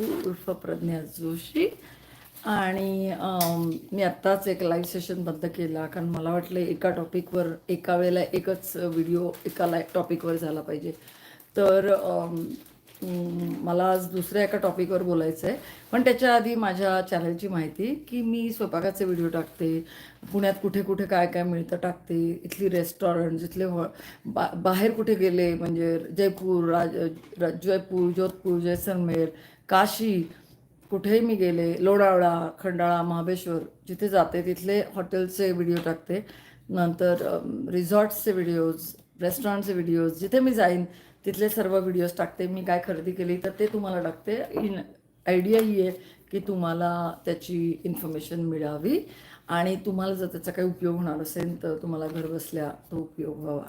काकू उर्फ प्रज्ञा जोशी. आणि मी आत्ताच एक लाईव्ह सेशन बंद केला कारण मला वाटलं एका टॉपिकवर एका वेळेला एकच व्हिडिओ एका लाईव्ह टॉपिकवर झाला पाहिजे. तर मला आज दुसऱ्या एका टॉपिकवर बोलायचं आहे पण त्याच्या आधी माझ्या चॅनलची माहिती की मी स्वयंपाकाचे व्हिडिओ टाकते पुण्यात कुठे कुठे काय काय मिळतं टाकते इथली रेस्टॉरंट इथले हॉ बा बाहेर कुठे गेले म्हणजे जयपूर राज जयपूर जोधपूर जैसलमेर काशी कुठेही मी गेले लोणावळा खंडाळा महाबळेश्वर जिथे जाते तिथले हॉटेलचे व्हिडिओ टाकते. नंतर रिझॉर्ट्सचे व्हिडिओज रेस्टॉरंटचे व्हिडिओज जिथे मी जाईन तिथले सर्व व्हिडिओज टाकते मी काय खरेदी केली तर ते तुम्हाला टाकते. इन आयडिया ही आहे की तुम्हाला त्याची इन्फॉर्मेशन मिळावी आणि तुम्हाला जर त्याचा काही उपयोग होणार असेल तर तुम्हाला घरबसल्या तो उपयोग व्हावा.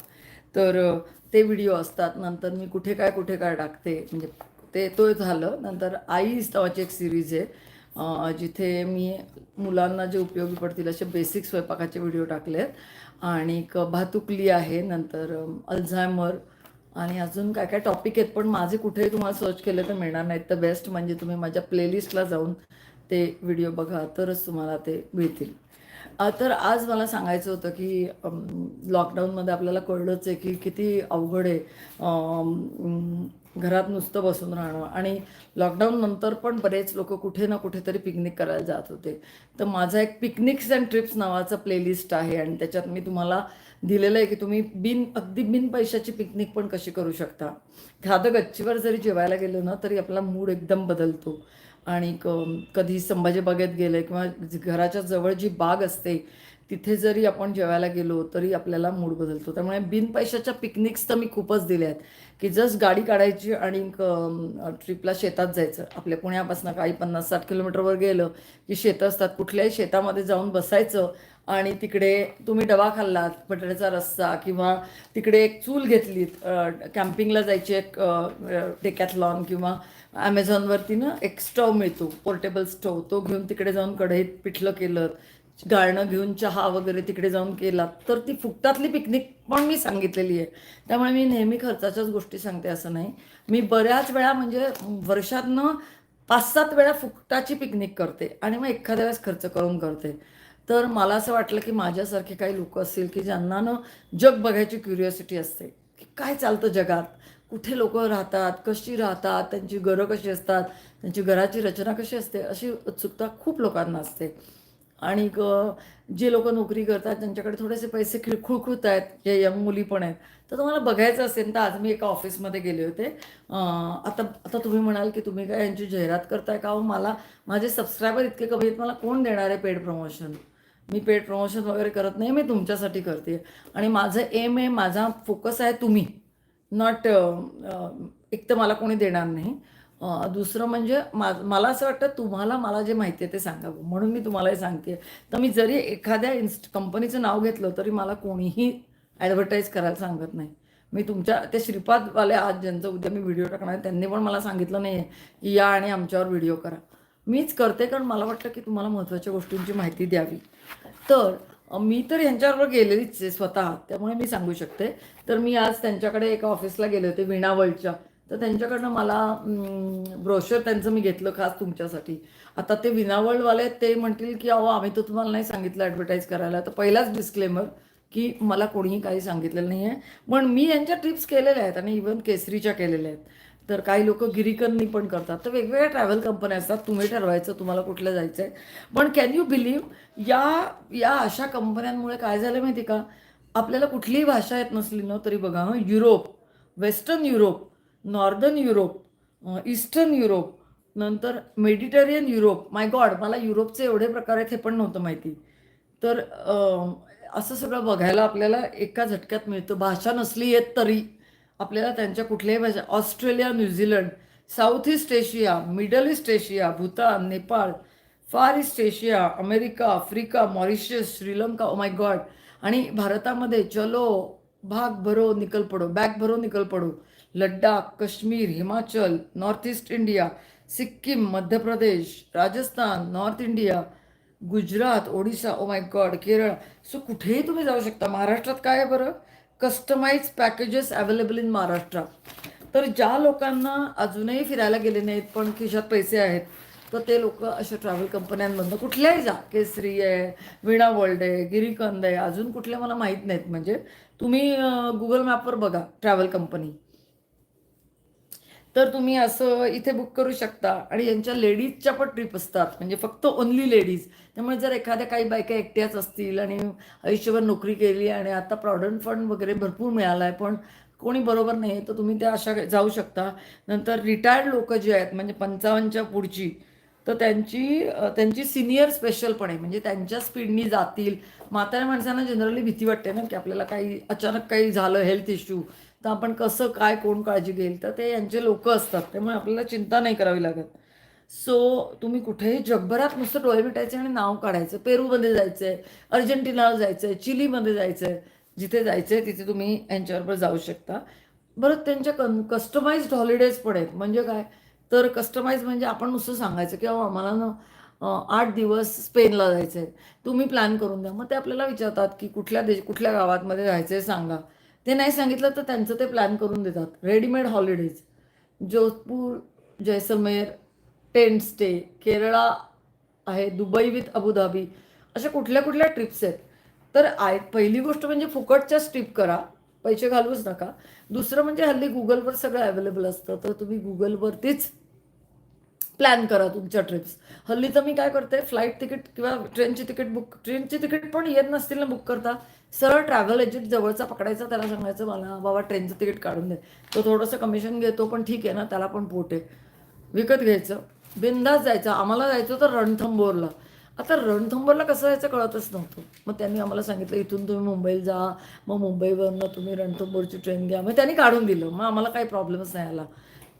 तर ते व्हिडिओ असतात. नंतर मी कुठे काय कुठे काय टाकते म्हणजे ते तो झालं. नंतर आईज नावाची एक सिरीज आहे. जिथे मी मुलांना जे उपयोगी पडतील असे बेसिक स्वयंपाकाचे व्हिडिओ टाकले आहेत आणि एक भातुकली आहे. नंतर अल्झायमर आणि अजून काय काय टॉपिक आहेत पण माझे कुठेही तुम्हाला सर्च केलं तर मिळणार नाहीत. तर बेस्ट म्हणजे तुम्ही माझ्या प्लेलिस्टला जाऊन ते व्हिडिओ बघा तरच तुम्हाला ते मिळतील. तर आज मला सांगायचं होतं की लॉकडाऊनमध्ये आपल्याला कळलंच आहे की किती अवघड आहे घरात नुसतं बसून राहणं. आणि लॉकडाऊन नंतर पण बरेच लोक कुठे ना कुठेतरी पिकनिक करायला जात होते. तर माझा एक पिकनिक्स अँड ट्रिप्स नावाचा प्लेलिस्ट आहे आणि त्याच्यात मी तुम्हाला दिलेलं आहे की तुम्ही बिन अगदी बिन पैशाची पिकनिक पण कशी करू शकता. साधं गच्चीवर जरी जेवायला गेलो ना तरी आपला मूड एकदम बदलतो. आणि कधी संभाजी बागेत गेले किंवा घराच्या जवळ जी बाग असते तिथे जरी आपण जेवायला गेलो तरी आपल्याला मूड बदलतो. त्यामुळे बिन पैशाच्या पिकनिक्स तर मी खूपच दिल्या आहेत. की जस्ट गाडी काढायची आणि ट्रिपला शेतात जायचं. आपल्या पुण्यापासून काही पन्नास साठ किलोमीटरवर गेलं की शेतं असतात. कुठल्याही शेतामध्ये जाऊन बसायचं आणि तिकडे तुम्ही डबा खाल्लात बटाट्याचा रस्सा किंवा तिकडे एक चूल घेतलीत कॅम्पिंगला जायची एक डेकॅथलॉन किंवा ॲमेझॉनवरती ना एक स्टव मिळतो पोर्टेबल स्टव तो घेऊन तिकडे जाऊन कढईत पिठलं केलं गाळणं घेऊन चहा वगैरे तिकडे जाऊन केला तर ती फुकटातली पिकनिक पण मी सांगितलेली आहे. त्यामुळे मी नेहमी खर्चाच्याच गोष्टी सांगते असं नाही. मी बऱ्याच वेळा म्हणजे वर्षातनं पाच सात वेळा फुकटाची पिकनिक करते आणि मग एखाद्या वेळेस खर्च करून करते. तर मला असं वाटलं की माझ्यासारखे काही लोक असतील की ज्यांना ना जग बघायची क्युरिओसिटी असते की काय चालतं जगात? कुठे लोक राहतात? कशी राहतात? त्यांची घरं कशी असतात? त्यांची घराची रचना कशी असते? अशी उत्सुकता खूप लोकांना असते. आणि जे लोक नोकरी करतात त्यांच्याकडे थोडेसे पैसे खिळखुळखुत आहेत जे यंग मुली पण आहेत. तर तुम्हाला बघायचं असेल तर आज मी एका ऑफिसमध्ये गेले होते. आता आता तुम्ही म्हणाल की तुम्ही काय यांची जाहिरात करताय का? हो मला माझे सबस्क्रायबर इतके कमी आहेत मला कोण देणार आहे पेड प्रमोशन मी पेड प्रमोशन वगैरे करत नाही मी तुमच्यासाठी करते. आणि माझं एम आहे माझा फोकस आहे तुम्ही. नॉट एक तर मला कोणी देणार नाही. दुसरं म्हणजे मा मला असं वाटतं तुम्हाला मला जे माहिती आहे ते सांगावं म्हणून मी तुम्हाला हे सांगते. तर मी जरी एखाद्या इन्स्ट कंपनीचं नाव घेतलं तरी मला कोणीही ॲडव्हर्टाईज करायला सांगत नाही. मी तुमच्या ते श्रीपादवाले आज ज्यांचं उद्या मी व्हिडिओ टाकणार आहे, त्यांनी पण मला सांगितलं नाही आहे की या आणि आमच्यावर व्हिडिओ करा. मीच करते कारण मला वाटतं की तुम्हाला महत्त्वाच्या गोष्टींची माहिती द्यावी. तर मी तर यांच्याबरोबर गेलेलीच आहे स्वतः. त्यामुळे मी सांगू शकते. तर मी आज त्यांच्याकडे एका ऑफिसला गेले होते विणावळच्या. तर त्यांच्याकडनं मला ब्रोशर त्यांचं मी घेतलं खास तुमच्यासाठी. आता ते विनावळवाले ते म्हणतील की अहो आम्ही तर तुम्हाला नाही सांगितलं ॲडव्हर्टाईज करायला. तर पहिलाच डिस्क्लेमर की मला कोणीही काही सांगितलेलं नाही आहे. पण मी यांच्या ट्रिप्स केलेल्या आहेत आणि इवन केसरीच्या केलेल्या आहेत. तर काही लोक गिरिकननी पण करतात. तर वेगवेगळ्या ट्रॅव्हल कंपन्या असतात. तुम्ही ठरवायचं तुम्हाला कुठलं जायचं आहे पण कॅन यू बिलीव्ह या या अशा कंपन्यांमुळे काय झालं माहिती का? आपल्याला कुठलीही भाषा येत नसली ना तरी बघा हां Europe western Europe northern Europe eastern Europe नंतर मेडिटेरियन युरोप माय गॉड मला युरोपचे एवढे प्रकार आहेत हे पण नव्हतं माहिती. तर असं सगळं बघायला आपल्याला एका झटक्यात मिळतं. भाषा नसली येत तरी आपल्याला त्यांच्या कुठल्याही भाषा Australia New Zealand south east Asia middle east Asia Bhutan Nepal far east Asia America Africa Mauritius Sri Lanka. Oh my god आणि भारतामध्ये चलो भाग भरो निकल पडो. बॅग भरो निकल पडो. Ladakh Kashmir Himachal north east India Sikkim Madhya Pradesh Rajasthan north India Gujarat Odisha oh my god Kerala. So कुठेही तुम्ही जाऊ शकता. महाराष्ट्रात काय आहे बरं? Customised packages available in Maharashtra तर ज्या लोकांना अजूनही फिरायला गेले नाहीत पण खिशात पैसे आहेत तर ते लोक अशा ट्रॅव्हल कंपन्यांमधनं कुठल्याही जा. केसरी आहे वीणा वर्ल्ड आहे गिरीकंद आहे अजून कुठल्या मला माहीत नाहीत. म्हणजे तुम्ही गुगल मॅपवर बघा ट्रॅव्हल कंपनी तर तुम्ही असं इथे बुक करू शकता. आणि यांच्या लेडीजच्या पण ट्रिप असतात. म्हणजे फक्त ओन्ली लेडीज त्यामुळे जर एखाद्या काही बायका एकट्याच असतील आणि आयुष्यभर नोकरी केली आणि आता प्रॉव्हिडंट फंड वगैरे भरपूर मिळाला आहे पण कोणी बरोबर नाही तर तुम्ही त्या अशा जाऊ शकता. नंतर रिटायर्ड लोक जी आहेत म्हणजे पंचावन्नच्या पुढची तर त्यांची त्यांची सिनियर स्पेशल पण आहे. म्हणजे त्यांच्या स्पीडनी जातील. म्हाताऱ्या माणसांना जनरली भीती वाटते ना की आपल्याला काही अचानक काही झालं हेल्थ इश्यू तर आपण कसं काय कोण काळजी घेईल? तर ते यांचे लोक असतात. त्यामुळे आपल्याला चिंता नाही करावी लागत. सो तुम्ही कुठेही जगभरात नुसतं डोळे मिटायचे आणि नाव काढायचं. पेरूमध्ये जायचं आहे अर्जेंटिनाला जायचं आहे चिलीमध्ये जायचं आहे जिथे जायचं आहे तिथे तुम्ही यांच्याबरोबर जाऊ शकता. बरं त्यांच्या कन कस्टमाइज्ड हॉलिडेज पण आहेत. म्हणजे काय? तर कस्टमाइज म्हणजे आपण नुसतं सांगायचं की अहो आम्हाला ना आठ दिवस स्पेनला जायचं आहे तुम्ही प्लॅन करून द्या. मग ते आपल्याला विचारतात की कुठल्या देश कुठल्या गावातमध्ये जायचं आहे सांगा. ते नाही सांगितलं तर त्यांचं ते प्लॅन करून देतात. Readymade holidays Jodhpur Jaisalmer tent stay Kerala आहे दुबई विथ अबुधाबी अशा कुठल्या कुठल्या ट्रिप्स आहेत? तर आय पहिली गोष्ट म्हणजे फुकटच्याच ट्रिप करा. पैसे घालूच नका. दुसरं म्हणजे हल्ली गुगलवर सगळं अवेलेबल असतं. तर तुम्ही गुगलवरतीच प्लॅन करा तुमच्या ट्रिप्स. हल्ली तर मी काय करते फ्लाईट तिकीट किंवा ट्रेनची तिकीट बुक ट्रेनची तिकीट पण येत नसतील ना बुक करता सरळ ट्रॅव्हल एजंट जवळचा पकडायचा त्याला सांगायचं मला बाबा ट्रेनचं तिकीट काढून दे. तो थोडंसं कमिशन घेतो पण ठीक आहे ना त्याला पण पोट आहे. विकत घ्यायचं बिंदास जायचं आम्हाला जायचं होतं रणथंबोरला. आता रणथंबोरला कसं जायचं कळतच नव्हतं. मग त्यांनी आम्हाला सांगितलं इथून तुम्ही मुंबईला जा मग मुंबईवरनं तुम्ही रणथंबोरची ट्रेन घ्या. मग त्यांनी काढून दिलं मग आम्हाला काही प्रॉब्लेमच नाही आला.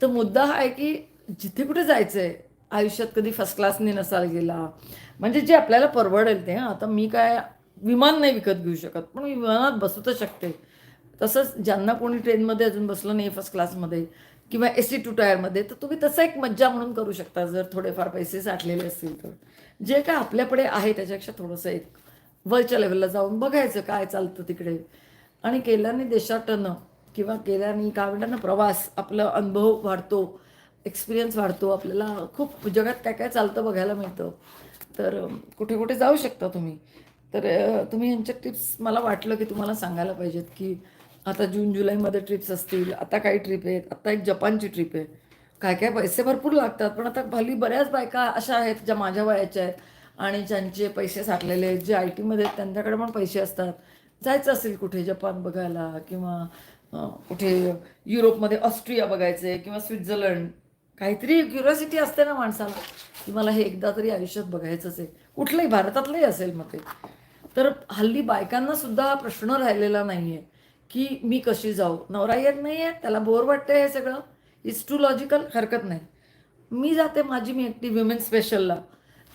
तर मुद्दा हा आहे की जिथे कुठे जायचं आहे आयुष्यात कधी फर्स्ट क्लासने नसायला गेला म्हणजे जे आपल्याला परवडेल ते हां. आता मी काय विमान नाही विकत घेऊ शकत पण मी विमानात बसू तर शकते. तसंच ज्यांना कोणी ट्रेनमध्ये अजून बसलं नाही फर्स्ट क्लासमध्ये किंवा ए सी टू टायरमध्ये तर तुम्ही तसं एक मज्जा म्हणून करू शकता जर थोडेफार पैसे साठलेले असतील तर. जे काय आपल्याकडे आहे त्याच्यापेक्षा थोडंसं एक वरच्या लेवलला जाऊन बघायचं काय चालतं तिकडे. आणि केल्याने देशाटनं किंवा केल्याने काय म्हणतात ना प्रवास आपला अनुभव वाढतो. एक्सपिरियन्स वाढतो. आपल्याला खूप जगात काय काय चालतं बघायला मिळतं. तर कुठे कुठे जाऊ शकता तुम्ही. तर तुम्ही यांच्या टिप्स मला वाटलं की तुम्हाला सांगायला पाहिजेत की आता जून जुलैमध्ये ट्रिप्स असतील. आता काही ट्रिप आहेत. आता एक जपानची ट्रिप आहे. काय काय पैसे भरपूर लागतात. पण आता भली बऱ्याच बायका अशा आहेत ज्या माझ्या वयाच्या आहेत आणि ज्यांचे पैसे साठलेले आहेत. जे आय टीमध्ये आहेत त्यांच्याकडे पण पैसे असतात. जायचं असेल कुठे जपान बघायला किंवा कुठे युरोपमध्ये ऑस्ट्रिया बघायचं आहे किंवा स्वित्झर्लंड. काहीतरी क्युरिओसिटी असते ना माणसाला की मला हे एकदा तरी आयुष्यात बघायचंच आहे. कुठलंही भारतातलंही असेल मग ते. तर हल्ली बायकांना सुद्धा हा प्रश्न राहिलेला नाही आहे की मी कशी जाऊ? नवरा येत नाही आहे त्याला बोर वाटतं हे सगळं. इट्स टू लॉजिकल हरकत नाही. मी जाते माझी मी एकटी विमेन स्पेशलला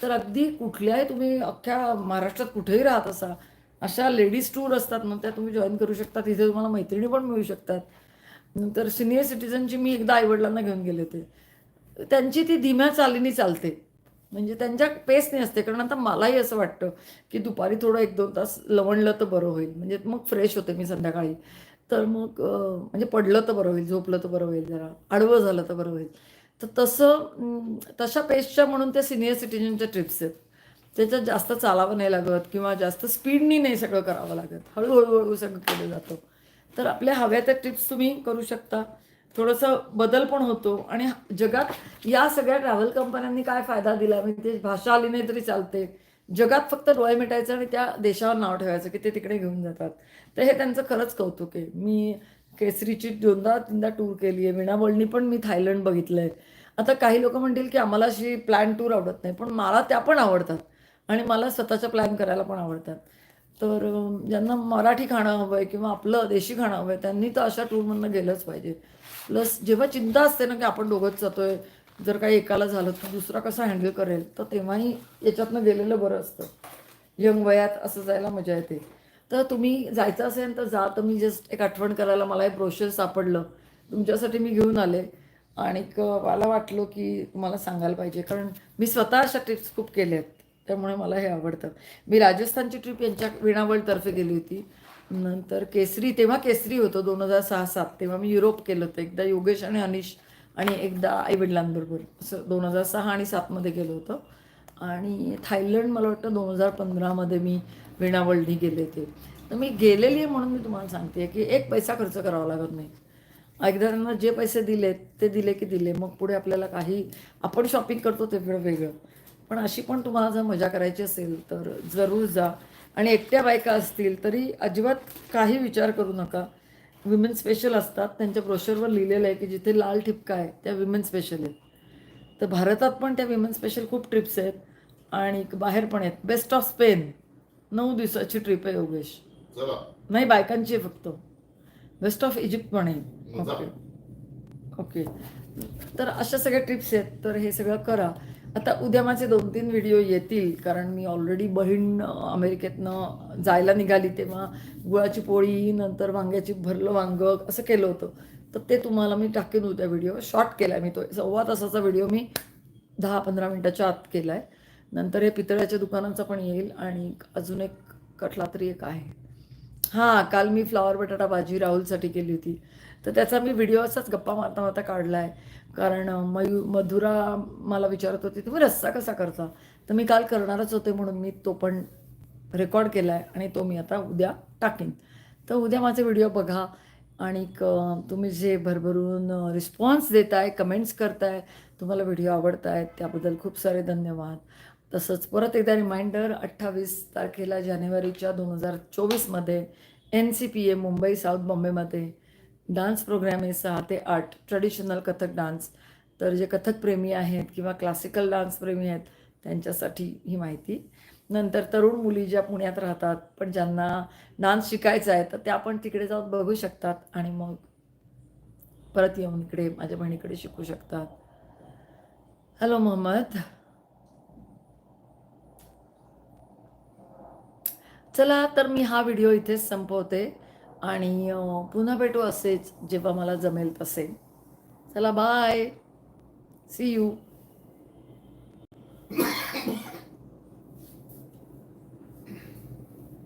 तर अगदी कुठल्याही तुम्ही अख्ख्या महाराष्ट्रात कुठेही राहत असा अशा लेडीज टूर असतात मग त्या तुम्ही जॉईन करू शकता तिथे तुम्हाला मैत्रिणी पण मिळू शकतात. नंतर सिनियर सिटीजनची मी एकदा आईवडिलांना घेऊन गेले होते. त्यांची ती धीम्या चालीनी चालते. म्हणजे त्यांच्या पेसने असते. कारण आता मलाही असं वाटतं की दुपारी थोडं एक दोन तास लवणलं तर बरं होईल. म्हणजे मग फ्रेश होते मी संध्याकाळी. तर मग म्हणजे पडलं तर बरं होईल झोपलं तर बरं होईल जरा. आडवं झालं तर बरं होईल. तर तसं तशा पेसच्या म्हणून त्या सिनियर सिटीजनच्या ट्रिप्स आहेत. त्याच्यात जास्त चालावं नाही लागत किंवा जास्त स्पीडनी नाही सगळं करावं लागत. हळूहळूहळू सगळं केलं जातं. तर आपल्या हव्या त्या ट्रिप्स तुम्ही करू शकता. थोडंसं बदल पण होतो. आणि जगात या सगळ्या ट्रॅव्हल कंपन्यांनी काय फायदा दिला? म्हणजे ते भाषा आली नाही तरी चालते. जगात फक्त डोळे मिटायचं आणि त्या देशावर नाव ठेवायचं की ते तिकडे घेऊन जातात. तर हे त्यांचं खरंच कौतुक आहे. मी केसरीची दोनदा तीनदा टूर केली आहे. विणाबोलनी पण मी थायलंड बघितलं आहे आता काही लोक म्हणतील की आम्हाला अशी प्लॅन टूर आवडत नाही. पण मला त्या पण आवडतात. आणि मला स्वतःच्या प्लॅन करायला पण आवडतात. तर ज्यांना मराठी खाणं हवं आहे किंवा आपलं देशी खाणं हवं आहे त्यांनी तर अशा टूरमधनं गेलंच पाहिजे. प्लस जेव्हा चिंता असते ना की आपण दोघंच जातोय जर काही एकाला झालं तर दुसरा कसा हँडल करेल तर तेव्हाही याच्यातनं गेलेलं बरं असतं. यंग वयात असं जायला मजा येते. तर तुम्ही जायचं असेल तर जा तर मी जस्ट एक आठवण करायला मला एक ब्रोशर सापडलं. तुमच्यासाठी मी घेऊन आले. आणि मला वाटलं की तुम्हाला सांगायला पाहिजे कारण मी स्वतः अशा ट्रिप्स खूप केल्या आहेत त्यामुळे मला हे आवडतं. मी राजस्थानची ट्रिप यांच्या विणावळतर्फे गेली होती. नंतर केसरी तेव्हा केसरी होतं दोन हजार सहा सात तेव्हा मी युरोप केलं होतं. एकदा योगेश आणि अनिश आणि एकदा आईवडिलांबरोबर. असं दोन हजार सहा आणि सातमध्ये गेलो होतं. आणि थायलंड मला वाटतं दोन हजार पंधरामध्ये मी वीणा गेले ते तर मी गेलेली आहे म्हणून मी तुम्हाला सांगते की एक पैसा खर्च करावा लागत नाही. एकदा त्यांना जे पैसे दिले ते दिले की दिले. मग पुढे आपल्याला काही आपण शॉपिंग करतो ते वेगळं वेगळं. पण अशी पण तुम्हाला जर मजा करायची असेल तर जरूर जा. आणि एकट्या बायका असतील तरी अजिबात काही विचार करू नका. विमेन स्पेशल असतात. त्यांच्या ब्रोशरवर लिहिलेलं आहे की जिथे लाल ठिपका आहे त्या विमेन स्पेशल आहेत. तर भारतात पण त्या विमेन स्पेशल खूप ट्रिप्स आहेत आणि बाहेर पण आहेत. बेस्ट ऑफ स्पेन नऊ दिवसाची ट्रिप आहे योगेश. नाही बायकांची आहे फक्त. वेस्ट ऑफ इजिप्त पण आहे. ओके ओके तर अशा सगळ्या ट्रिप्स आहेत. तर हे सगळं करा. आता उद्या माझे दोन तीन व्हिडिओ येतील कारण मी ऑलरेडी बहीण अमेरिकेतनं जायला निघाली तेव्हा गुळाची पोळी नंतर वांग्याची भरलं वांग असं केलं होतं. तर ते तुम्हाला मी टाकेन उद्या व्हिडिओ. शॉर्ट केला मी तो. सव्वा तासाचा व्हिडिओ मी दहा पंधरा मिनटाच्या आत केला आहे नंतर हे पितळ्याच्या दुकानाचा पण येईल आणि अजून एक कटला तरी एक आहे. हां काल मी फ्लावर बटाटा भाजी राहुलसाठी केली होती. तर त्याचा मी व्हिडिओ असाच गप्पा मारता मारता काढला आहे कारण मयू मधुरा मला विचारत होती तुम्ही रस्सा कसा करता? तर मी काल करणारच होते म्हणून मी तो पण रेकॉर्ड केला आहे आणि तो मी आता उद्या टाकेन. तर उद्या माझे व्हिडिओ बघा आणि क- तुम्ही जे भरभरून रिस्पॉन्स देताय कमेंट्स करताय तुम्हाला व्हिडिओ आवडत आहेत त्याबद्दल खूप सारे धन्यवाद. तसंच परत एकदा रिमाइंडर अठ्ठावीस तारखेला जानेवारीच्या दोन हजार चोवीसमध्ये N C P A Mumbai south बॉम्बेमध्ये dance programme आहे सहा ते आठ. Traditional Kathak dance. तर जे कथक प्रेमी आहेत किंवा क्लासिकल डान्स प्रेमी आहेत त्यांच्यासाठी ही माहिती. नंतर तरुण मुली ज्या पुण्यात राहतात पण ज्यांना डान्स शिकायचा आहे तर त्या पण तिकडे जाऊन बघू शकतात आणि मग परत येऊन इकडे माझ्या बहिणीकडे शिकू शकतात. हॅलो मोहम्मद चला तर मी हा व्हिडिओ इथेच संपवते. आणि पुन्हा भेटू असेच जेव्हा मला जमेल तसे. चला बाय. C you